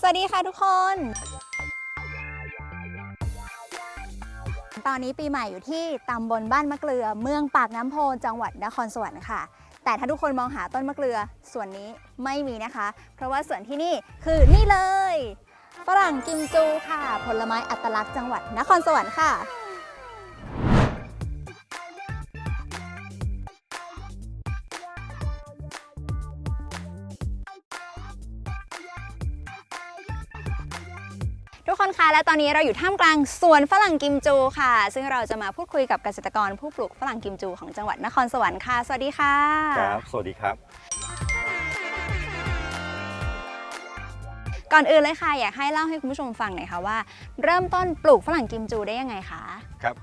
สวัสดีค่ะทุกคน ตอนนี้ปีใหม่อยู่ที่ตำบลบ้านมะเกลือ เมืองปากน้ำโพจังหวัดนครสวรรค์ค่ะ แต่ถ้าทุกคนมองหาต้นมะเกลือส่วนนี้ไม่มีนะคะ เพราะว่าส่วนที่นี่คือนี่เลย ฝรั่งกิมจูค่ะ ผลไม้อัตลักษณ์จังหวัดนครสวรรค์ค่ะ ทุกคนคะและตอนนี้เราอยู่ท่ามกลางสวนฝรั่งกิมจูค่ะ ซึ่งเราจะมาพูดคุยกับเกษตรกรผู้ปลูกฝรั่งกิมจูของจังหวัดนครสวรรค์ค่ะ สวัสดีค่ะ ครับ สวัสดีครับ ก่อนอื่นเลยค่ะ อยากให้เล่าให้คุณผู้ชมฟังหน่อยค่ะว่า เริ่มต้นปลูกฝรั่งกิมจูได้ยังไงคะ ครับ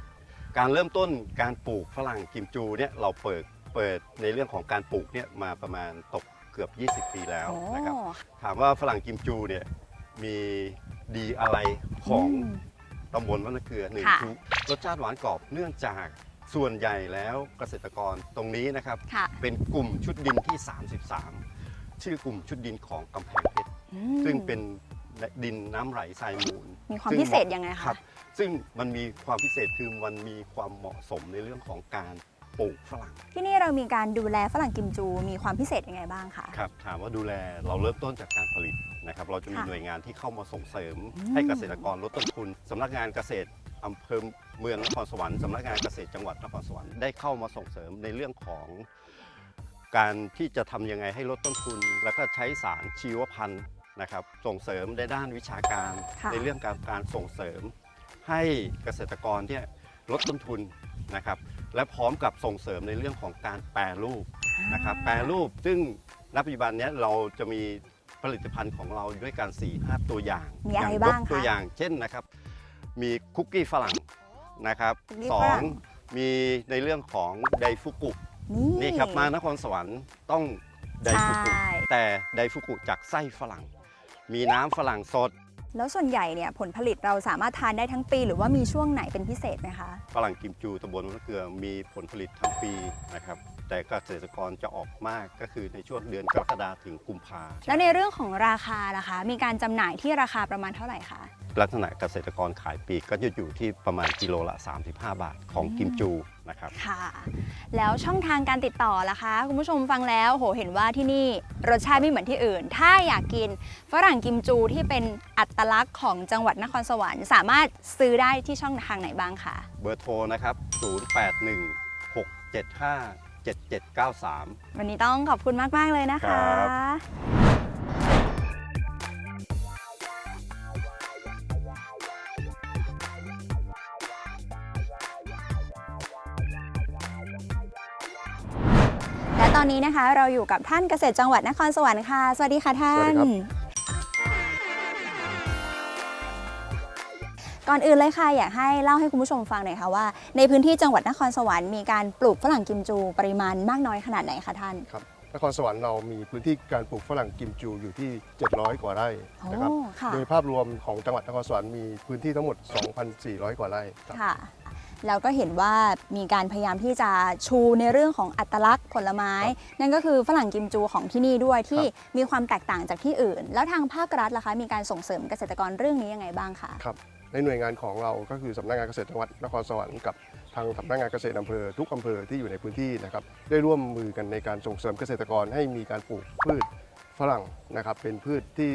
การเริ่มต้นการปลูกฝรั่งกิมจูเนี่ยเราเปิดเปิดในเรื่องของการปลูกเนี่ยมาประมาณตกเกือบ 20 ปีแล้วโอ้นะครับ ถามว่าฝรั่งกิมจูเนี่ยมีดีอะไรของมตำบลวัดมะเกลือหนึ่งค่ะคือรสชาติหวานกรอบเนื่องจากส่วนใหญ่แล้วเกษตรกรตรงนี้นะครับค่ะเป็นกลุ่มชุดดินที่ 33 ชื่อกลุ่มชุดดินของกำแพงเพชรอืม ซึ่งเป็นดินน้ำไหลทรายมูลมีความซึ่งพิเศษยังไงคคะรับ ซึ่งมันมีความพิเศษคือมันมีความเหมาะสมในเรื่องของการปลูกฝรั่งที่นี่เรามีการดูแลฝรั่งกิมจูมีความพิเศษยังไงบ้างคะ ครับถามว่าดูแลเราเริ่มต้นจากการผลิตนะครับ เราจะมีค่ะหน่วยงานที่เข้ามาส่งเสริม อืม ให้เกษตรกรลดต้นทุนสำนักงานเกษตรอำเภอเมืองนครสวรรค์สำนักงานเกษตรจังหวัดนครสวรรค์ได้เข้ามาส่งเสริมในเรื่องของ การที่จะทำยังไงให้ลดต้นทุน แล้วก็ใช้สารชีวพันธุ์ นะครับส่งเสริมในด้านวิชาการค่ะ ในเรื่องการการส่งเสริม ให้เกษตรกรเนี่ยลดต้นทุนนะครับและพร้อมกับส่งเสริมในเรื่องของการแปรรูปนะครับแปรรูปซึ่งณปัจจุบันเนี้ยเราจะมีผลิตภัณฑ์ของเราด้วยการ4ี่ห้าตัวอย่างมีอะไรย่ยกบ้างคะตัวอย่าง เช่นนะครับ มีคุกกี้ฝรั่งนะครับคุกกี้สฝอรั่ง งมีในเรื่องของไดฟุกุนี่นี่ครับมานครสวรรค์ต้องไดฟุกุ ใช่ แต่ไดฟุกุจากไส้ฝรั่ง มีน้ำฝรั่งสด แล้วส่วนใหญ่เนี่ยผลผลิตเราสามารถทานได้ทั้งปี หรือว่ามีช่วงไหนเป็นพิเศษไหมคะ ฝรั่งกิมจูตำบลมะเกลือมีผลผลิตทั้งปีนะครับ แต่เกษตรกรจะออกมากก็คือในช่วงเดือนกรกฎาถึงกุมภาแล้วในเรื่องของราคาล่ะคะ มีการจำหน่ายที่ราคาประมาณเท่าไหร่คะ ลักษณะเกษตรกรขายปลีกก็จะอยู่ที่ประมาณกิโลละ 35 บาทของกิมจูนะครับ ค่ะ แล้วช่องทางการติดต่อล่ะคะ คุณผู้ชมฟังแล้วโหเห็นว่าที่นี่รสชาติไม่เหมือนที่อื่น ถ้าอยากกินฝรั่งกิมจูที่เป็นอัตลักษณ์ของจังหวัดนครสวรรค์ สามารถซื้อได้ที่ช่องทางไหนบ้างคะ เบอร์โทรนะครับ 0816757793 วันนี้ต้องขอบคุณมาก ๆ เลยนะคะ ตอนนี้นะคะ เราอยู่กับท่านเกษตรจังหวัดนครสวรรค์ค่ะ สวัสดีค่ะท่าสวัสนดีครับ ก่อนอื่นเลยค่ะ อยากให้เล่าให้คุณผู้ชมฟังหน่อยค่ะว่า ในพื้นที่จังหวัดนครสวรรค์มีการปลูกฝรั่งกิมจูปริมาณมากน้อยขนาดไหนคะท่าน ครับนครสวรรค์เรามีพื้นที่การปลูกฝรั่งกิมจูอยู่ที่ 700 กว่าไร่นะครับ โอ้ค่ะ โดยภาพรวมของจังหวัดนครสวรรค์มีพื้นที่ทั้งหมด 2,400 กว่าไร่ครับ ค่ะ แล้วก็เห็นว่ามีการพยายามที่จะชูในเรื่องของอัตลักษณ์ผลไม้ นั่นก็คือฝรั่งกิมจูของที่นี่ด้วยที่มีความแตกต่างจากที่อื่น แล้วทางภาครัฐล่ะคะ มีการส่งเสริมเกษตรกรเรื่องนี้ยังไงบ้างคะครับในหน่วยงานของเราก็คือสำนักงานเกษตรจังหวัดนครสวรรค์กับทางสำนักงานเกษตรอำเภอทุกอำเภอที่อยู่ในพื้นที่นะครับได้ร่วมมือกันในการส่งเสริมเกษตรกรให้มีการปลูกพืชฝรั่งนะครับเป็นพืชที่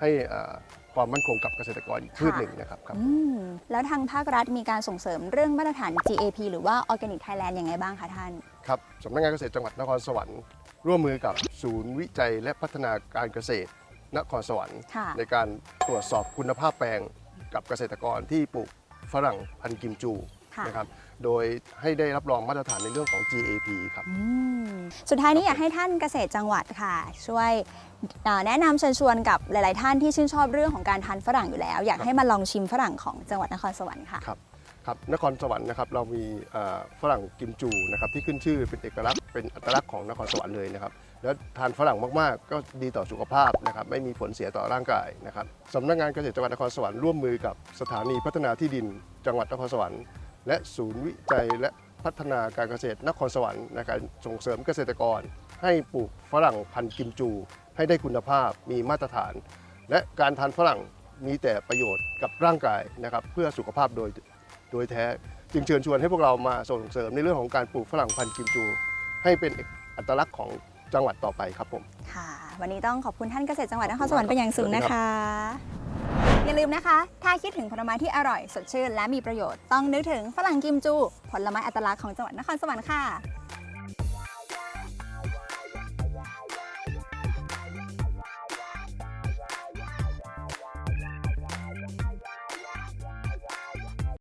ให้อ่า ความมั่นคงกับเกษตรกรอีกพืชหนึ่งนะครับครับ อืมแล้วทางภาครัฐมีการส่งเสริมเรื่องมาตรฐาน GAP หรือว่า Organic Thailand ยังไงบ้างคะท่าน ครับสำนักงานเกษตรจังหวัดนครสวรรค์ร่วมมือกับศูนย์วิจัยและพัฒนาการเกษตร นครสวรรค์ ค่ะ ในการตรวจสอบคุณภาพแปลงกับเกษตรกรที่ปลูกฝรั่งพันธุ์กิมจู ค่ะ นะครับ โดยให้ได้รับรองมาตรฐานในเรื่องของ GAP ครับ อืมสุดท้ายนี้อยากให้ท่านเกษตรจังหวัดค่ะ ช่วยเอ่อแนะนำเชิญชวนกับหลาย ๆ ท่านที่ชื่นชอบเรื่องของการทานฝรั่งอยู่แล้ว อยากให้มาลองชิมฝรั่งของจังหวัดนครสวรรค์ค่ะ ครับครับนครสวรรค์นะครับเรามีเอ่อฝรั่งกิมจูนะครับที่ขึ้นชื่อเป็นเอกลักษณ์เป็นอัตลักษณ์ของนครสวรรค์เลยนะครับแล้วทานฝรั่งมากๆ ก็ดีต่อสุขภาพนะครับไม่มีผลเสียต่อร่างกายนะครับสำนักงานเกษตรจังหวัดนครสวรรค์ร่วมมือกับสถานีพัฒนาที่ดินจังหวัดนครสวรรค์ และศูนย์วิจัยและพัฒนาการเกษตรนครสวรรค์ในการส่งเสริมเกษตรกร ให้ปลูกฝรั่งพันธุ์กิมจู ให้ได้คุณภาพมีมาตรฐาน และการทานฝรั่งมีแต่ประโยชน์กับร่างกายนะครับเพื่อสุขภาพโดยโดยแท้ จึงเชิญชวนให้พวกเรามาส่งเสริมในเรื่องของการปลูกฝรั่งพันธุ์กิมจู ให้เป็นเอกอัตลักษณ์ของจังหวัดต่อไปครับผม ค่ะ วันนี้ต้องขอบคุณท่านเกษตรจังหวัดนครสวรรค์เป็นอย่างสูงนะคะ อย่าลืมนะคะ ถ้าคิดถึงผลไม้ที่อร่อย สดชื่น และมีประโยชน์ ต้องนึกถึงฝรั่งกิมจู ผลไม้อัตลักษณ์ของจังหวัดนครสวรรค์ค่ะ